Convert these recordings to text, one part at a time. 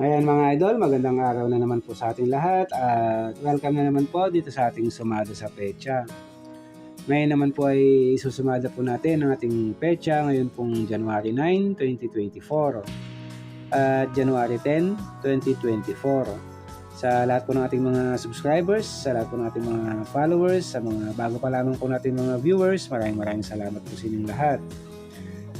Ayan mga idol, magandang araw na naman po sa ating lahat at welcome na naman po dito sa ating sumada sa pecha. Ngayon naman po ay isusumada po natin ang ating pecha ngayon pong January 9, 2024 at January 10, 2024. Sa lahat po ng ating mga subscribers, sa lahat po ng ating mga followers, sa mga bago pa lamang po nating mga viewers, maraming maraming salamat po sa inyong lahat.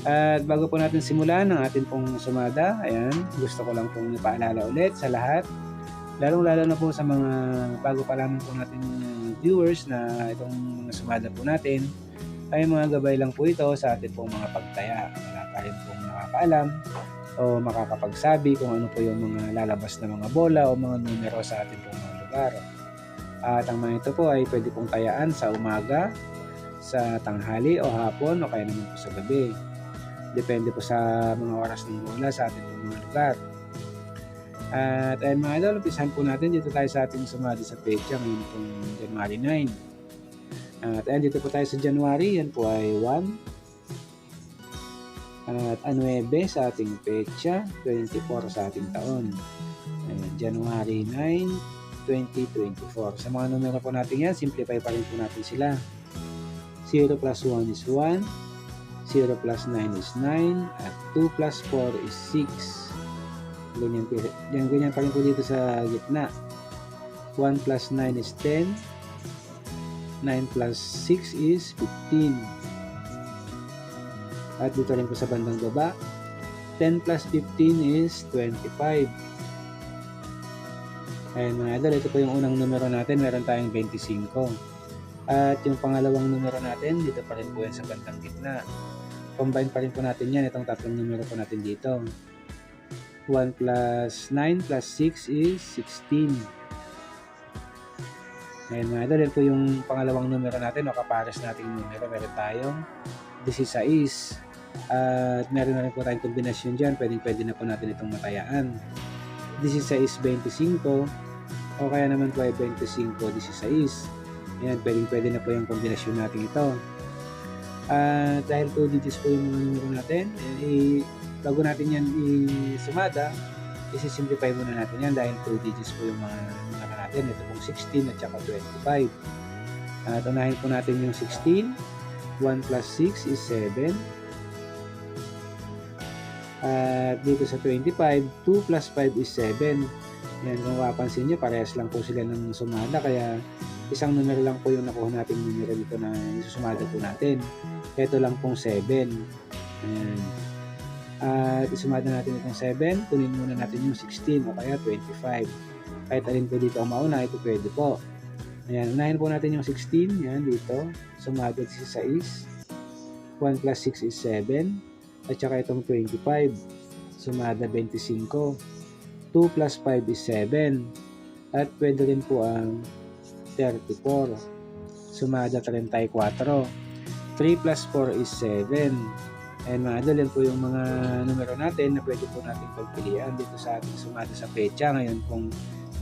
At bago po natin simulan ang ating pong sumada, ayan, gusto ko lang pong ipaalala ulit sa lahat, lalong-lalo na po sa mga bago pa lamang po natin viewers na itong mga sumada po natin, ay mga gabay lang po ito sa ating pong mga pagtaya. Wala rin pong nakakaalam o makakapagsabi kung ano po yung mga lalabas na mga bola o mga numero sa ating pong mga lugar. At ang mga ito po ay pwede pong tayaan sa umaga, sa tanghali o hapon o kaya naman po sa gabi. Depende po sa mga oras ng bola sa ating mga lugar. At ayun mga idol, umpisahan po natin dito tayo sa ating sumali sa pecha ngayon pong January 9. At ayun dito po tayo sa January, yan po ay 1. At 9 sa ating pecha, 24 sa ating taon. Ayan, January 9, 2024. Sa mga numero po natin yan, simplify pa rin po natin sila. 0 plus 1 is 1, 0 plus 9 is 9, at 2 plus 4 is 6. Ganyan, po- yan, ganyan pa rin po dito sa gitna. 1 plus 9 is 10, 9 plus 6 is 15. At dito rin po sa bandang baba, 10 plus 15 is 25. Ayan mga idol, ito po yung unang numero natin, meron tayong 25. At yung pangalawang numero natin, dito pa rin po yan sa bandang gitna. Combine pa rin po natin yan, itong tatlong numero po natin dito. 1 plus 9 plus 6 is 16. Ayan mga idol, yan po yung pangalawang numero natin o kapares nating numero. Meron tayong 16. At meron na rin po tayong kombinasyon dyan. Pwedeng pwede na po natin itong matayaan. 16, 25 o kaya naman po ay 25, 16. Ayan, pwedeng pwede na po yung kombinasyon natin ito. At dahil 2 digits po yung mga numero natin, eh, bago natin yan isumada, isi-simplify muna natin yan dahil 2 digits po yung mga numero natin. Ito pong 16 at saka 25. At unahin po natin yung 16. 1 plus 6 is 7. At dito sa 25, 2 plus 5 is 7. Yan, kung mapapansin nyo, parehas lang po sila ng sumada. Kaya isang numero lang po yung nakuha natin numero dito na isusumada po natin. Ito lang pong 7. Ayan. At isumada natin itong 7, kunin muna natin yung 16 o kaya 25. Kahit alin po dito ang mauna, ito pwede po. Ayan, unahin po natin yung 16, yan dito. Sumada si 6. 1 plus 6 is 7. At saka itong 25. Sumada 25. 2 plus 5 is 7. At pwede rin po ang 34. Sumada 34. 3 plus 4 is 7. And mga yan po yung mga numero natin na pwede po natin pagpilian dito sa ating sumada sa pecha ngayon pong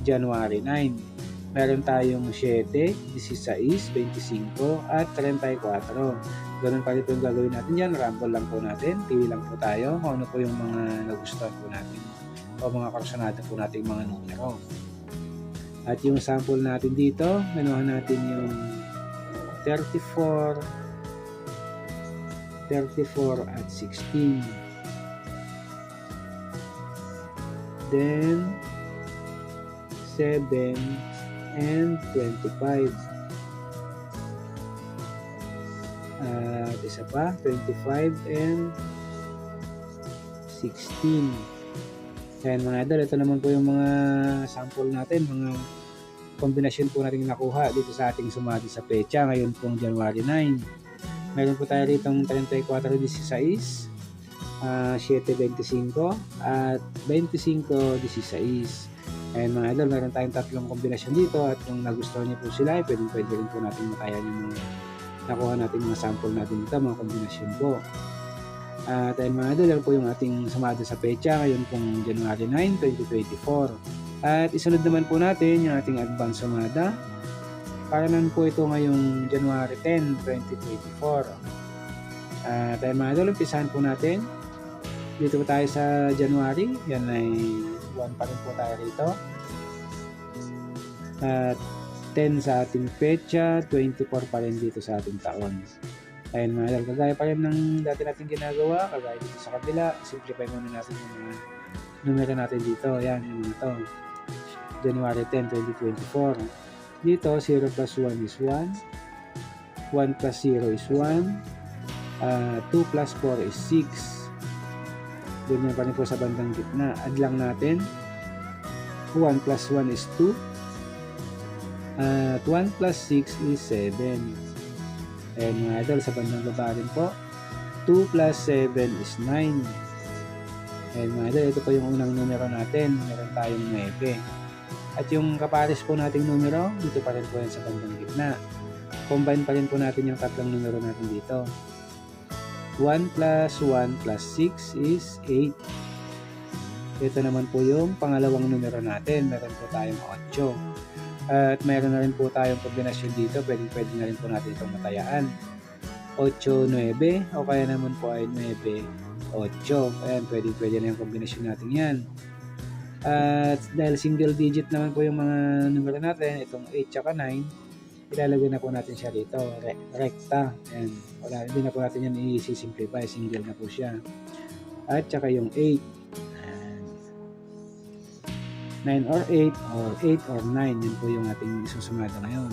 January 9. Meron tayong 7, 16, 25 at 34. Ganun pa rin po yung gagawin natin yan. Rumble lang po natin. Pili lang po tayo kung ano po yung mga nagustuhan po natin o mga karsonada po nating mga numero. At yung sample natin dito, menuhan natin yung 34, 34 at 16. Then, 7 and 25. At isa pa, 25 and 16. Ayan mga idol, ito naman po yung mga sample natin, mga kombinasyon po natin nakuha dito sa ating sumati sa pecha ngayon pong January 9. Meron po tayo rito 34-16, uh, 7-25 at 25-16. Ayan mga idol, meron tayong tatlong kombinasyon dito at kung nagustuhan niyo po sila, pwede, pwede rin po natin matayan yung mga nakuha natin mga sample natin dito, mga kombinasyon po. At ayun mga idol, yan po yung ating sumada sa pecha ngayon pong January 9, 2024. At isunod naman po natin yung ating advance sumada. Para naman po ito ngayong January 10, 2024. At ayun mga idol, umpisahan po natin Dito po tayo sa January. Yan ay 1 pa rin po tayo rito. At 10 sa ating petsa, 24 pa rin dito sa ating taon. Ayun mga idol, kagaya pa rin ng dati natin ginagawa, kagaya dito sa kabila, simplify muna natin yung mga numero natin dito. Ayan, yung mga to. January 10, 2024. Dito, 0 plus 1 is 1. 1 plus 0 is 1. Uh, 2 plus 4 is 6. Ganyan pa rin po sa bandang gitna. Add lang natin. 1 plus 1 is 2. At 1 plus 6 is 7. Ayan mga idol, sa bandang baba rin po. 2 plus 7 is 9. Ayan mga idol, ito po yung unang numero natin. Meron tayong 9. At yung kapares po nating numero, dito pa rin po yan sa bandang gitna. Combine pa rin po natin yung tatlong numero natin dito. 1 plus 1 plus 6 is 8. Ito naman po yung pangalawang numero natin. Meron po tayong 8. At meron na rin po tayong kombinasyon dito. Pwede, pwede na rin po natin itong matayaan. 8, 9 o kaya naman po ay 9, 8. Ayan, pwede, pwede na yung kombinasyon natin yan. At dahil single digit naman po yung mga numero natin, itong 8 tsaka 9, ilalagay na po natin siya dito, re- recta. Ayan, wala, hindi na po natin yan i-simplify, single na po siya. At tsaka yung 8. Ayan. 9 or 8 or 8 or 9, yun po yung ating isusumada ngayon.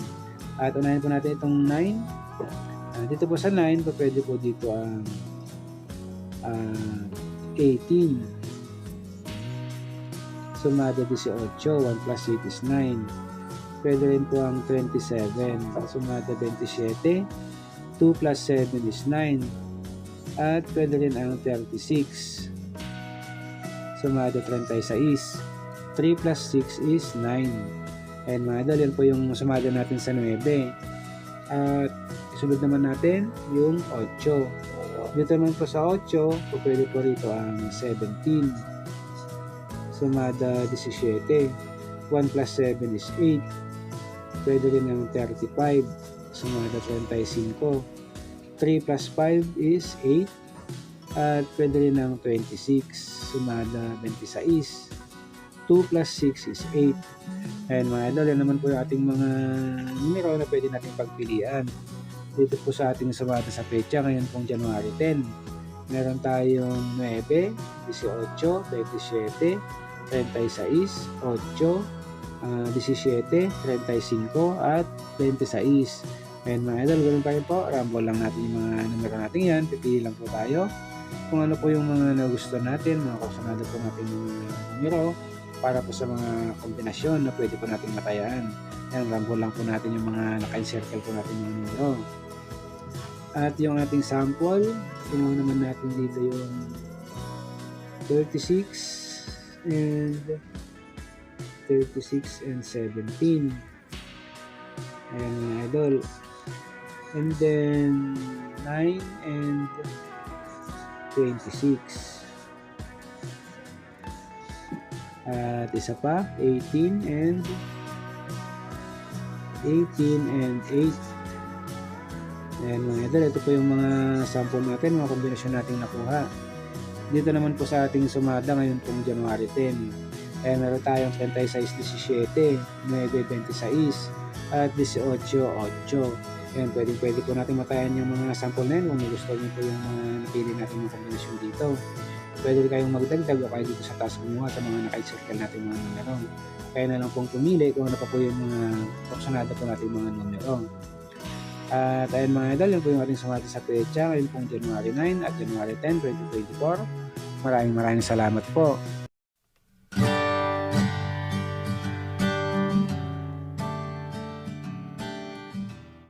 At unahin po natin itong 9. Ah, dito po sa 9, po pwede po dito ang ah, 18. Sumada 18, 1 plus 8 is 9. Pwede rin po ang 27. Sumada 27. 2 plus 7 is 9. At pwede rin ang 36. Sumada 36. 3 plus 6 is 9. And mga idol, yan po yung sumada natin sa 9. At sunod naman natin yung 8. Dito naman po sa 8, po pwede po rito ang 17. Sumada 17. 1 plus 7 is 8. Pwede rin ang 35. Sumada 35. 3 plus 5 is 8. At pwede rin ang 26. Sumada 26. 2 plus 6 is 8. Ayan mga idol, yan naman po yung ating mga numero na pwede natin pagpilian. Dito po sa ating sumada sa pecha ngayon pong January 10. Meron tayong 9, 18, 27, 36, 8, ah, 17, 35, at 26. Ayan mga idol, ganun pa rin po. Rumble lang natin yung mga numero natin yan. Pipili lang po tayo kung ano po yung mga nagustuhan natin, mga kasunado po natin yung numero para po sa mga kombinasyon na pwede po natin matayaan. Ayan, rumble lang po natin yung mga naka-circle po natin yung numero. At yung ating sample, kinuha naman natin dito yung 36 and 36 and 17. Ayan mga idol. And then 9 and 26. At isa pa, 18 and 18 and 8. Ayan mga idol, ito po yung mga sample natin, mga kombinasyon nating nakuha. Dito naman po sa ating sumada ngayon pong January 10. Ayan, meron tayong 36, 17, 9, 26, at 18, 8. Ayan, pwede, pwede po natin matayan yung mga sample na yun kung gusto niyo po yung mga napili natin yung kombinasyon dito. Pwede kayong magdagdag o kaya dito sa taas kumuha sa mga naka-circle natin mga numero. Kaya na lang pong pumili kung ano pa po yung mga opsonado po natin mga numero. At ayun mga idol, yun po yung ating sumati sa pecha ngayon pong January 9 at January 10, 2024. Maraming maraming salamat po.